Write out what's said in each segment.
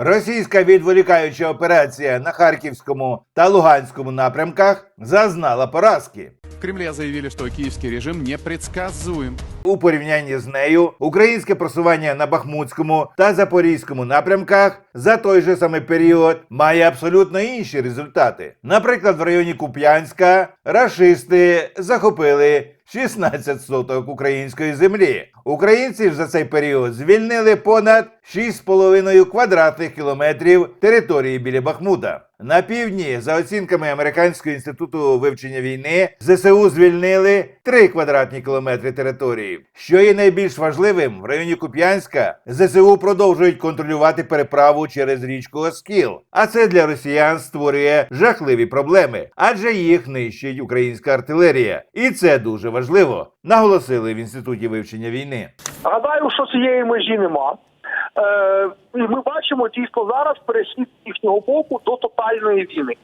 Російська відволікаюча операція на Харківському та Луганському напрямках зазнала поразки. В Кремле заявили, что киевский режим непредсказуем. У порівнянні з нею українське просування на Бахмутському та Запорізькому напрямках за той же самий період має абсолютно інші результати. Наприклад, в районі Куп'янська рашисти захопили 16 соток української землі. Українці ж за цей період звільнили понад 6,5 квадратних кілометрів території біля Бахмута. На півдні, за оцінками Американського інституту вивчення війни, ЗСУ звільнили 3 квадратні кілометри території. Що є найбільш важливим, в районі Куп'янська ЗСУ продовжують контролювати переправу через річку Оскіл. А це для росіян створює жахливі проблеми, адже їх нищить українська артилерія. І це дуже важливо, наголосили в інституті вивчення війни. Гадаю, що цієї межі нема. Е, ми бачимо дійсно зараз перехід їхнього боку до тотальної війни.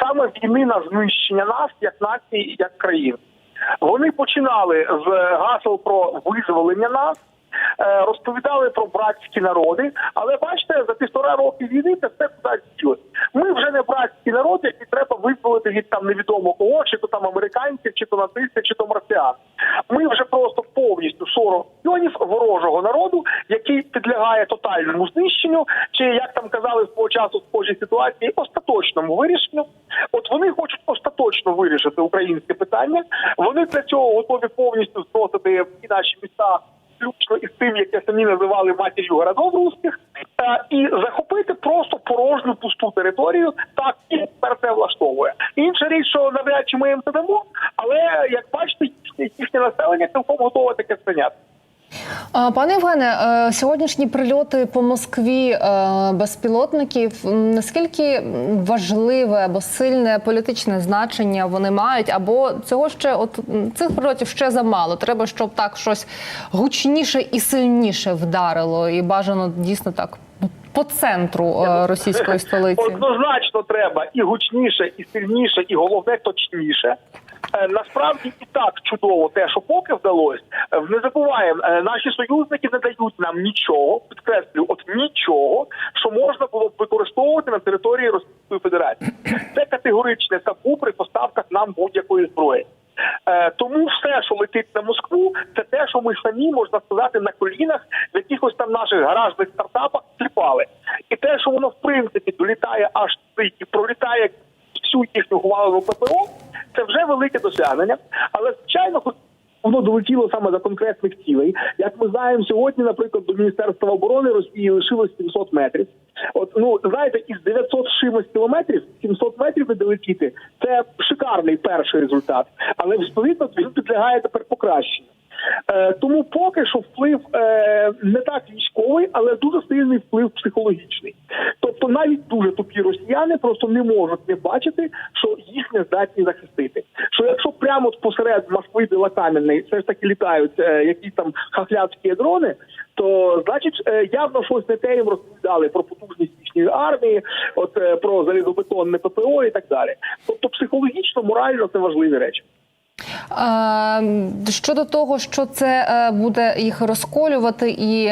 Саме війни на знищення нас як нації і як країн. Вони починали з гасел про визволення нас, е, розповідали про братські народи, але бачите, за півтора роки війни це все кудись ділося. Ми вже не братські народи, які треба визволити від там невідомо кого, чи то там американців, чи то нацистів, чи то марсіан. Ми вже просто повністю 40 мільйонів ворожого народу, який підлягає тотальному знищенню, чи як там казали свого часу в схожій ситуації, остаточному вирішенню. От вони хочуть остаточно вирішити українське питання. Вони для цього готові повністю зносити всі наші міста. Включно із тим, яке самі називали матір'ю городов русських, е, і захопити просто порожню пусту територію, так і тепер це влаштовує. Інша річ, що навряд чи ми їм це дамо, але як бачите, їхнє, населення цілком готове таке сприйняти. Пане Євгене, е, сьогоднішні прильоти по Москві е, безпілотників наскільки важливе або сильне політичне значення вони мають, або цього ще от цих прильотів ще замало. Треба, щоб так щось гучніше і сильніше вдарило, і бажано дійсно так по центру е, російської столиці. Однозначно треба і гучніше, і сильніше, і головне точніше. Е, Насправді і так чудово те, що поки вдалося. Е, Не забуваємо, е, наші союзники не дають нам нічого, підкреслю, от нічого, що можна було б використовувати на території Російської Федерації. Це категоричне табу при поставках нам будь-якої зброї. Тому все, що летить на Москву, це те, що ми самі можна сказати на колінах в якихось там наших гаражних стартапах кліпали. І те, що воно в принципі долітає аж і пролітає всю їхню хвалену ППО, це вже велике досягнення. Але звичайно, воно долетіло саме до конкретних цілей. Як ми знаємо, сьогодні, наприклад, до Міністерства оборони Росії лишилось 700 метрів. От ну знаєте, із 900 з чимось кілометрів 700 метрів не долетіти. Це шикарний перший результат, але відповідно він підлягає тепер покращенню. Е, тому поки що вплив е, не так військовий, але дуже сильний вплив психологічний. Навіть дуже тупі росіяни просто не можуть не бачити, що їх не здатні захистити. Що якщо прямо посеред Москви Білокам'яної все ж таки літають е, якісь там хахляцькі дрони, то значить е, явно щось не те їм розповідали про потужність їхньої армії, от е, про залізобетонне ППО і так далі. Тобто психологічно, морально це важливі речі. Щодо того, що це е, буде їх розколювати і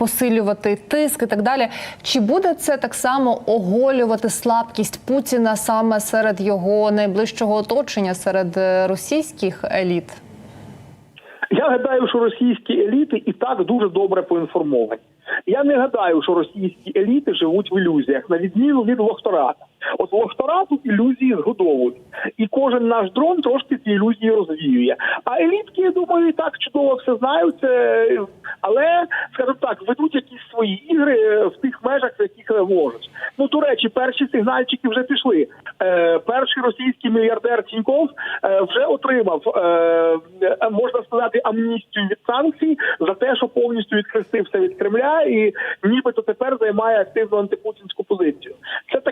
посилювати тиск і так далі, чи буде це так само оголювати слабкість Путіна саме серед його найближчого оточення, серед е, російських еліт? Я гадаю, що російські еліти і так дуже добре поінформовані. Я не гадаю, що російські еліти живуть в ілюзіях, на відміну від лохтората. От лохторату ілюзії згодовують, і кожен наш дрон трошки ці ілюзії розвіює. А елітки, я думаю, і так чудово все знають, е, але скажімо так, ведуть якісь свої ігри е, в тих межах, в яких можуть. Ну до речі, перші сигнальчики вже пішли. Е, перший російський мільярдер Тіньков вже отримав, можна сказати, амністію від санкцій за те, що повністю відхрестився від Кремля і нібито тепер займає активну антипутінську позицію.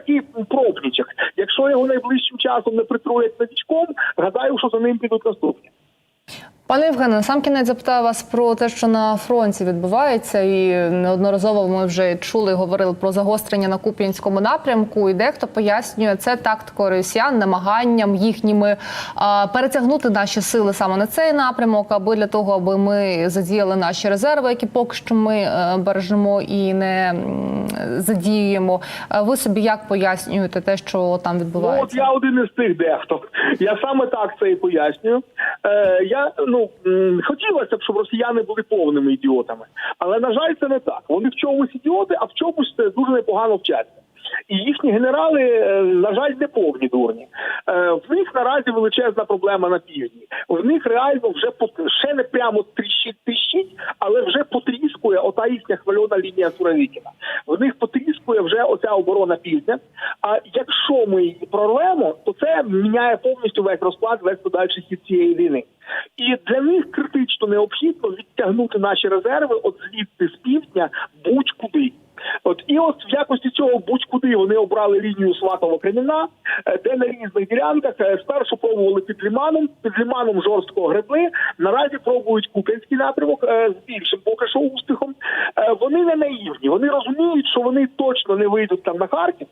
Такий пробничок. Якщо його найближчим часом не притрулять новічком, гадаю, що за ним підуть наступні. Пане Євгене, на сам кінець запитаю вас про те, що на фронті відбувається, і неодноразово ми вже чули, і говорили про загострення на Куп'янському напрямку. І дехто пояснює це тактикою росіян, намаганням їхніми а, перетягнути наші сили саме на цей напрямок, аби для того, аби ми задіяли наші резерви, які поки що ми е, бережемо і не задіюємо. Ви собі як пояснюєте те, що там Ну, от я один із тих дехто. Я саме так це і пояснюю. Е, я ну м, хотілося б, щоб росіяни були повними ідіотами, але на жаль, це не так. Вони в чомусь ідіоти, а в чомусь це дуже непогано вчаться. І їхні генерали, е, жаль, не повні дурні. Е, В них наразі величезна проблема на півдні. В них реально вже пот- ще не прямо тріщить тріщить, але вже потріскує ота їхня хвильона лінія Суровікіна. В них потріскує вже оця оборона півдня. А якщо ми її прорвемо, то це міняє повністю весь розклад, весь подальший хід цієї війни. І для них критично необхідно відтягнути наші резерви от звідти з півдня будь-куди. От і от в якості цього будь-куди вони обрали лінію Сватово Креміна, е, де на різних ділянках е, спершу пробували під Ліманом, під Ліманом жорстко гребли. Наразі пробують Куп'янський напрямок е, з більшим поки що успіхом. Вони не наївні, вони розуміють, що вони точно не вийдуть там на Харків.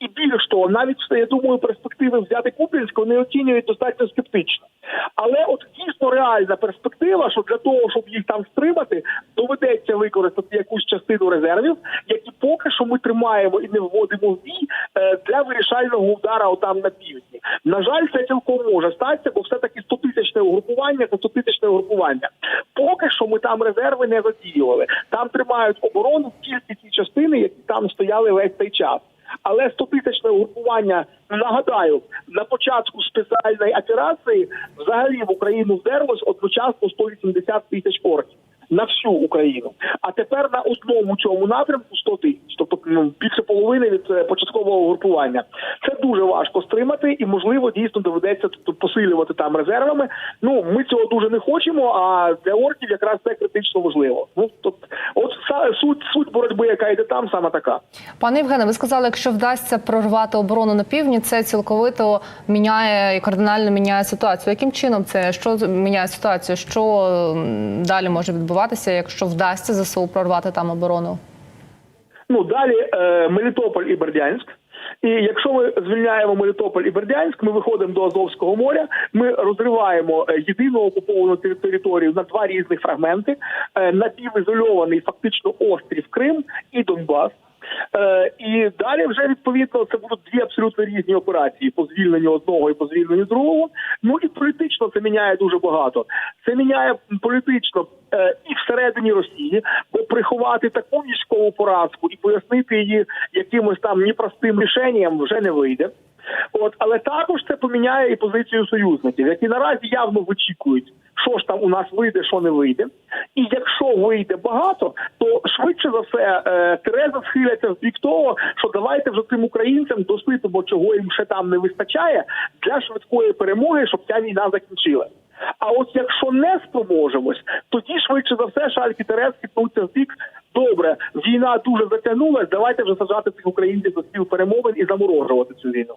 І більш того, навіть я думаю, перспективи взяти Куп'янськ вони оцінюють достатньо скептично. Але от дійсно реальна перспектива, що для того, щоб їх там стримати, доведеться використати якусь частину резервів, які поки що ми тримаємо і не вводимо в бій е, для вирішального удара отам на півдні. На жаль, це цілком може статися, бо все таки 100 тисячне угрупування це 100 тисячне угрупування. Поки що ми там резерви не задіювали. Там тримають оборону тільки ті частини, які там стояли весь цей час. Але 100-тисячне угрупування, нагадаю, на початку спеціальної операції взагалі в Україну вдерлось одночасно 180 тисяч орків на всю Україну. А тепер на одному цьому напрямку 100 тисяч, тобто ну, більше половини від е, початкового угрупування. Це дуже важко стримати, і можливо дійсно доведеться посилювати там резервами. Ну ми цього дуже не хочемо. А для орків якраз це критично важливо. Ну тобто, от суть суть боротьби, яка йде там, саме така. Пане Євгене, ви сказали, якщо вдасться прорвати оборону на півдні, це цілковито міняє і кардинально міняє ситуацію. Яким чином це що міняє ситуацію? Що далі може відбуватися, якщо вдасться ЗСУ прорвати там оборону? Ну далі е, Мелітополь і Бердянськ. І якщо ми звільняємо Мелітополь і Бердянськ, ми виходимо до Азовського моря. Ми розриваємо е, єдину окуповану територію на два різних фрагменти: е, напівізольований фактично острів Крим і Донбас. Е, і далі вже відповідно це будуть дві абсолютно різні операції по звільненню одного і по звільненню другого. Ну і політично це міняє дуже багато. Це міняє політично і всередині Росії, бо приховати таку військову поразку і пояснити її якимось там непростим рішенням вже не вийде. От, але також це поміняє і позицію союзників, які наразі явно вичікують, що ж там у нас вийде, що не вийде. І якщо вийде багато, то швидше за все е, Тереза схиляться в бік того, що давайте вже тим українцям досипемо, чого їм ще там не вистачає для швидкої перемоги, щоб ця війна закінчилася. А от якщо не спроможемось, тоді швидше за все шальки Терез хитнуться в бік. Добре, війна дуже затягнулась. Давайте вже сажати цих українців за стіл перемовин і заморожувати цю війну.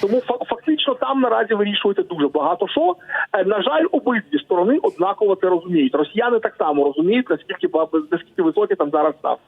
Тому фа- фактично там наразі вирішується дуже багато що. Е, На жаль, обидві сторони однаково це розуміють. Росіяни так само розуміють, наскільки наскільки високі там зараз ставки.